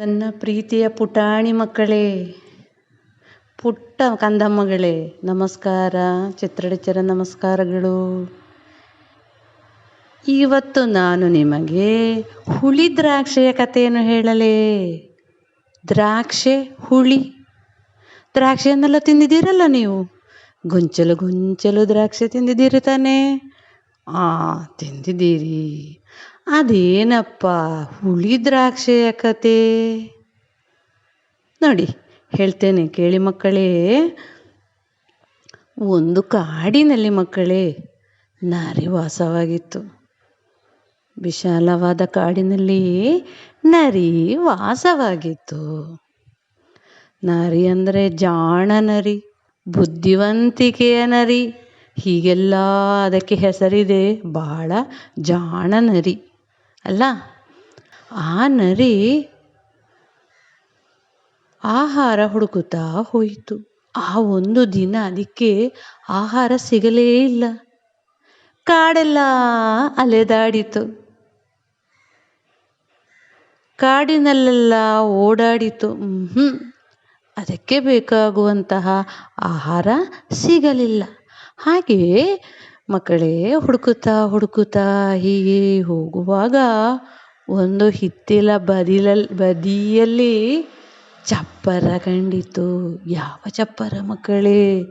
ನನ್ನ ಪ್ರೀತಿಯ ಪುಟಾಣಿ ಮಕ್ಕಳೇ, ಪುಟ್ಟ ಕಂದಮ್ಮಗಳೇ, ನಮಸ್ಕಾರ ಚಿತ್ರಡಿಚರ ನಮಸ್ಕಾರಗಳು. ಇವತ್ತು ನಾನು ನಿಮಗೆ ಹುಳಿ ದ್ರಾಕ್ಷಿಯ ಕಥೆಯನ್ನು ಹೇಳಲೇ. ದ್ರಾಕ್ಷೆ ಹುಳಿ. ದ್ರಾಕ್ಷಿಯನ್ನೆಲ್ಲ ತಿಂದಿದ್ದೀರಲ್ಲ ನೀವು? ಗೊಂಚಲು ಗೊಂಚಲು ದ್ರಾಕ್ಷಿ ತಿಂದಿದ್ದೀರಿ ತಾನೇ? ಆ, ತಿಂದಿದ್ದೀರಿ. ಅದೇನಪ್ಪ, ಹುಳಿ ದ್ರಾಕ್ಷೆಯ ಕತೆ? ನೋಡಿ, ಹೇಳ್ತೇನೆ ಕೇಳಿ ಮಕ್ಕಳೇ. ಒಂದು ಕಾಡಿನಲ್ಲಿ ಮಕ್ಕಳೇ, ನರಿ ವಾಸವಾಗಿತ್ತು. ವಿಶಾಲವಾದ ಕಾಡಿನಲ್ಲಿ ನರಿ ವಾಸವಾಗಿತ್ತು. ನರಿ ಅಂದರೆ ಜಾಣ ನರಿ, ಬುದ್ಧಿವಂತಿಕೆಯ ನರಿ. ಹೀಗೆಲ್ಲ ಅದಕ್ಕೆ ಹೆಸರಿದೆ, ಬಹಳ ಜಾಣ ನರಿ. ಅಲ್ಲ, ಆ ನರಿ ಆಹಾರ ಹುಡುಕುತ್ತಾ ಹೋಯಿತು. ಆ ಒಂದು ದಿನ ಅದಕ್ಕೆ ಆಹಾರ ಸಿಗಲೇ ಇಲ್ಲ. ಕಾಡೆಲ್ಲ ಅಲೆದಾಡಿತು. ಕಾಡಿನಲ್ಲೆಲ್ಲ ಓಡಾಡಿತು. ಹ್ಞೂ ಅದಕ್ಕೆ ಬೇಕಾಗುವಂತಹ ಆಹಾರ ಸಿಗಲಿಲ್ಲ. ಹಾಗೆಯೇ ಮಕ್ಕಳೇ ಹುಡುಕುತ್ತಾ ಹುಡುಕುತ್ತಾ ಹೀಗೆ ಹೋಗುವಾಗ ಒಂದು ಹಿತ್ತಿಲ ಬದಿಲಲ್ಲಿ ಬದಿಯಲ್ಲಿ ಚಪ್ಪರ ಕಂಡಿತು. ಯಾವ ಚಪ್ಪರ ಮಕ್ಕಳೇ?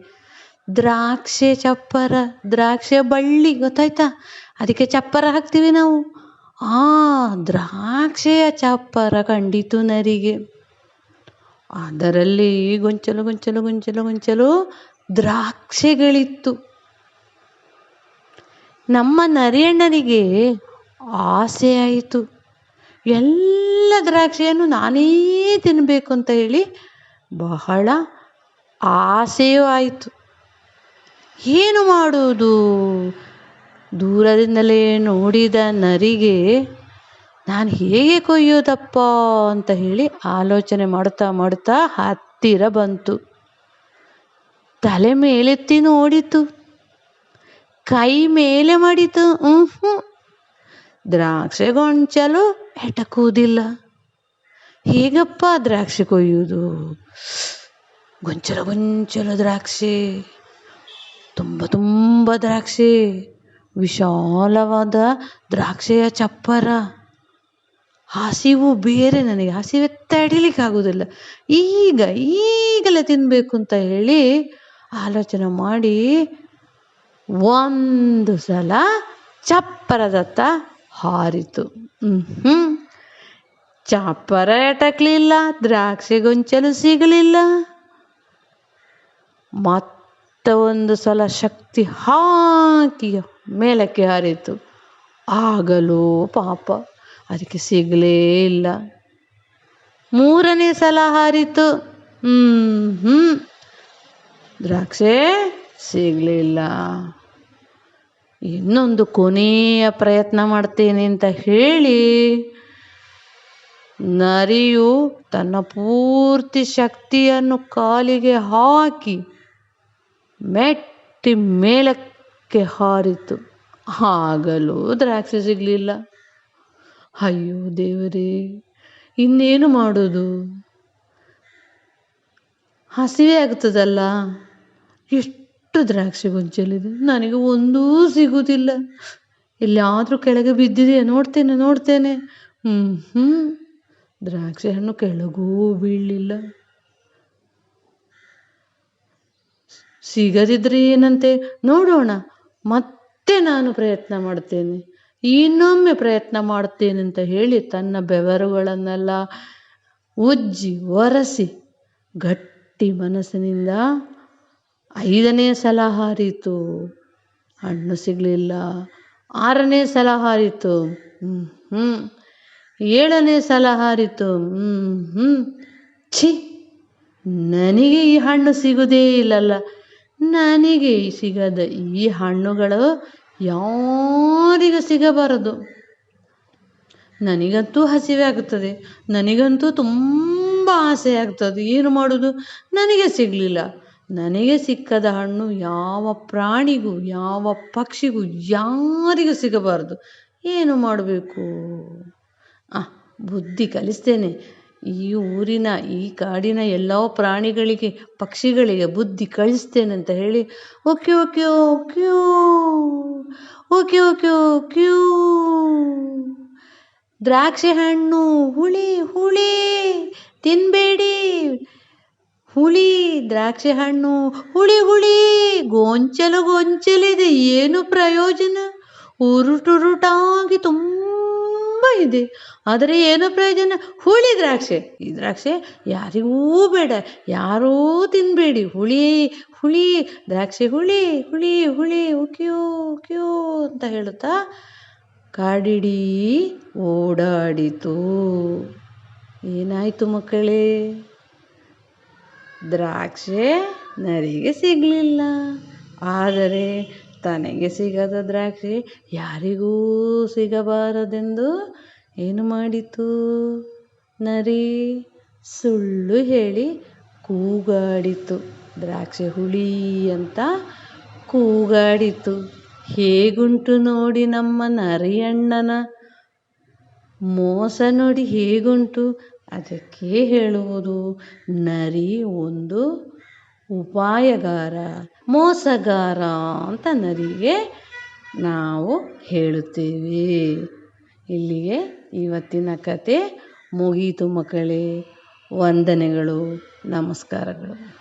ದ್ರಾಕ್ಷೆ ಚಪ್ಪರ, ದ್ರಾಕ್ಷೆ ಬಳ್ಳಿ ಗೊತ್ತಾಯ್ತಾ? ಅದಕ್ಕೆ ಚಪ್ಪರ ಹಾಕ್ತೀವಿ ನಾವು. ಆ, ದ್ರಾಕ್ಷೆಯ ಚಪ್ಪರ ಕಂಡಿತು ನರಿಗೆ. ಅದರಲ್ಲಿ ಗೊಂಚಲು ಗೊಂಚಲು ಗೊಂಚಲು ಗೊಂಚಲು ದ್ರಾಕ್ಷೆಗಳಿತ್ತು. ನಮ್ಮ ನರಿಯಣ್ಣನಿಗೆ ಆಸೆ ಆಯಿತು. ಎಲ್ಲ ದ್ರಾಕ್ಷಿಯನ್ನು ನಾನೇ ತಿನ್ನಬೇಕು ಅಂತ ಹೇಳಿ ಬಹಳ ಆಸೆಯೂ ಆಯಿತು. ಏನು ಮಾಡುವುದು? ದೂರದಿಂದಲೇ ನೋಡಿದ ನರಿಗೆ, ನಾನು ಹೇಗೆ ಕೊಯ್ಯೋದಪ್ಪ? ಅಂತ ಹೇಳಿ ಆಲೋಚನೆ ಮಾಡ್ತಾ ಮಾಡ್ತಾ ಹತ್ತಿರ ಬಂತು. ತಲೆ ಮೇಲೆತ್ತಿ ನೋಡಿತು ಕೈ ಮೇಲೆ ಮಾಡಿತು ಹ್ಞೂ ದ್ರಾಕ್ಷೆ ಗೊಂಚಲು ಎಟಕುವುದಿಲ್ಲ ಹೇಗಪ್ಪ ದ್ರಾಕ್ಷಿ ಕೊಯ್ಯುವುದು? ಗೊಂಚಲು ಗೊಂಚಲು ದ್ರಾಕ್ಷಿ, ತುಂಬ ತುಂಬ ದ್ರಾಕ್ಷಿ, ವಿಶಾಲವಾದ ದ್ರಾಕ್ಷೆಯ ಚಪ್ಪರ. ಹಸಿವು ಬೇರೆ ನನಗೆ, ಹಸಿವೆ ತಡಿಲಿಕ್ಕಾಗೋದಿಲ್ಲ ಈಗ ಈಗಲೇ ತಿನ್ನಬೇಕು ಅಂತ ಹೇಳಿ ಆಲೋಚನೆ ಮಾಡಿ ಒಂದು ಸಲ ಚಪ್ಪರದತ್ತ ಹಾರಿತು. ಹ್ಞೂ ಚಪ್ಪರ ಎಟಕ್ಲಿಲ್ಲ, ದ್ರಾಕ್ಷಿ ಗೊಂಚಲು ಸಿಗಲಿಲ್ಲ. ಮತ್ತೆ ಒಂದು ಸಲ ಶಕ್ತಿ ಹಾಕಿ ಮೇಲಕ್ಕೆ ಹಾರಿತು. ಆಗಲೂ ಪಾಪ, ಅದಕ್ಕೆ ಸಿಗಲೇ ಇಲ್ಲ. ಮೂರನೇ ಸಲ ಹಾರಿತು. ಹ್ಞೂ ಹ್ಞೂ ದ್ರಾಕ್ಷೆ ಸಿಗಲಿಲ್ಲ. ಇನ್ನೊಂದು ಕೊನೆಯ ಪ್ರಯತ್ನ ಮಾಡ್ತೇನೆ ಅಂತ ಹೇಳಿ ನರಿಯು ತನ್ನ ಪೂರ್ತಿ ಶಕ್ತಿಯನ್ನು ಕಾಲಿಗೆ ಹಾಕಿ ಮೆಟ್ಟಿ ಮೇಲಕ್ಕೆ ಹಾರಿತು. ಆಗಲೂ ದ್ರಾಕ್ಷಿ ಸಿಗಲಿಲ್ಲ. ಅಯ್ಯೋ ದೇವರೇ, ಇನ್ನೇನು ಮಾಡೋದು? ಹಸಿವೆ ಆಗ್ತದಲ್ಲ, ಎಷ್ಟು ದ್ರಾಕ್ಷಿ ಗೊಂಚಲಿದೆ ನನಗೆ ಒಂದೂ ಸಿಗುವುದಿಲ್ಲ ಎಲ್ಲಿಯಾದರೂ ಕೆಳಗೆ ಬಿದ್ದಿದೆಯಾ? ನೋಡ್ತೇನೆ ನೋಡ್ತೇನೆ. ಹ್ಞೂ ಹ್ಞೂ ದ್ರಾಕ್ಷಿ ಹಣ್ಣು ಕೆಳಗೂ ಬೀಳಲಿಲ್ಲ. ಸಿಗದಿದ್ರೆ ಏನಂತೆ? ನೋಡೋಣ. ಮತ್ತೆ ನಾನು ಪ್ರಯತ್ನ ಮಾಡ್ತೇನೆ. ಇನ್ನೊಮ್ಮೆ ಪ್ರಯತ್ನ ಮಾಡ್ತೇನೆ ಅಂತ ಹೇಳಿ ತನ್ನ ಬೆವರುಗಳನ್ನೆಲ್ಲ ಉಜ್ಜಿ ಒರೆಸಿ ಗಟ್ಟಿ ಮನಸ್ಸಿನಿಂದ ಐದನೇ ಸಲ ಹಾರಿತು ಹಣ್ಣು ಸಿಗಲಿಲ್ಲ. ಆರನೇ ಸಲ ಹಾರಿತು ಹ್ಞೂ ಏಳನೇ ಸಲ ಹಾರಿತು ಹ್ಞೂ ಹ್ಞೂ ಛಿ. ನನಗೆ ಈ ಹಣ್ಣು ಸಿಗೋದೇ ಇಲ್ಲಲ್ಲ. ನನಗೆ ಸಿಗದ ಈ ಹಣ್ಣುಗಳು ಯಾರಿಗೂ ಸಿಗಬಾರದು. ನನಗಂತೂ ಹಸಿವೆ ಆಗುತ್ತದೆ ನನಗಂತೂ ತುಂಬ ಆಸೆ ಆಗ್ತದೆ. ಏನು ಮಾಡೋದು? ನನಗೆ ಸಿಗಲಿಲ್ಲ. ನನಗೆ ಸಿಕ್ಕದ ಹಣ್ಣು ಯಾವ ಪ್ರಾಣಿಗೂ, ಯಾವ ಪಕ್ಷಿಗೂ ಯಾರಿಗೂ ಸಿಗಬಾರದು. ಏನು ಮಾಡಬೇಕು? ಆ, ಬುದ್ಧಿ ಕಲಿಸ್ತೇನೆ. ಈ ಊರಿನ, ಈ ಕಾಡಿನ ಎಲ್ಲ ಪ್ರಾಣಿಗಳಿಗೆ, ಪಕ್ಷಿಗಳಿಗೆ ಬುದ್ಧಿ ಕಳಿಸ್ತೇನೆ ಅಂತ ಹೇಳಿ, ಓಕೆ ಓಕೆ ಕ್ಯೂ ಓಕೆ ಓಕೆ ಕ್ಯೂ ದ್ರಾಕ್ಷಿ ಹಣ್ಣು ಹುಳಿ ಹುಳಿ ತಿನ್ನಬೇಡಿ ಹುಳಿ ದ್ರಾಕ್ಷಿ ಹಣ್ಣು, ಹುಳಿ ಹುಳಿ ಗೊಂಚಲು ಗೊಂಚಲಿದೆ, ಏನು ಪ್ರಯೋಜನ? ಉರುಟುರುಟಾಗಿ ತುಂಬ ಇದೆ. ಆದರೆ ಏನು ಪ್ರಯೋಜನ? ಹುಳಿ ದ್ರಾಕ್ಷಿ. ಈ ದ್ರಾಕ್ಷಿ ಯಾರಿಗೂ ಬೇಡ. ಯಾರೂ ತಿನ್ನಬೇಡಿ ಹುಳಿ ಹುಳಿ, ದ್ರಾಕ್ಷಿ ಹುಳಿ ಹುಳಿ ಹುಳಿ, ಉಕ್ಯೋ ಉಕ್ಯೋ ಅಂತ ಹೇಳುತ್ತಾ ಕಾಡಿಡೀ ಓಡಾಡಿತು. ಏನಾಯಿತು ಮಕ್ಕಳೇ? ದ್ರಾಕ್ಷಿ ನರಿಗೆ ಸಿಗಲಿಲ್ಲ. ಆದರೆ ತನಗೆ ಸಿಗದ ದ್ರಾಕ್ಷಿ ಯಾರಿಗೂ ಸಿಗಬಾರದೆಂದು ಏನು ಮಾಡಿತು? ನರಿ ಸುಳ್ಳು ಹೇಳಿ ಕೂಗಾಡಿತು. ದ್ರಾಕ್ಷಿ ಹುಳಿ ಅಂತ ಕೂಗಾಡಿತು. ಹೇಗುಂಟು ನೋಡಿ ನಮ್ಮ ನರಿಯಣ್ಣನ ಮೋಸ ನೋಡಿ ಹೇಗುಂಟು ಅದಕ್ಕೆ ಹೇಳುವುದು, ನರಿ ಒಂದು ಉಪಾಯಗಾರ, ಮೋಸಗಾರ ಅಂತ ನರಿಗೆ ನಾವು ಹೇಳುತ್ತೇವೆ. ಇಲ್ಲಿಗೆ ಇವತ್ತಿನ ಕತೆ ಮುಗೀತು ಮಕ್ಕಳೇ. ವಂದನೆಗಳು, ನಮಸ್ಕಾರಗಳು.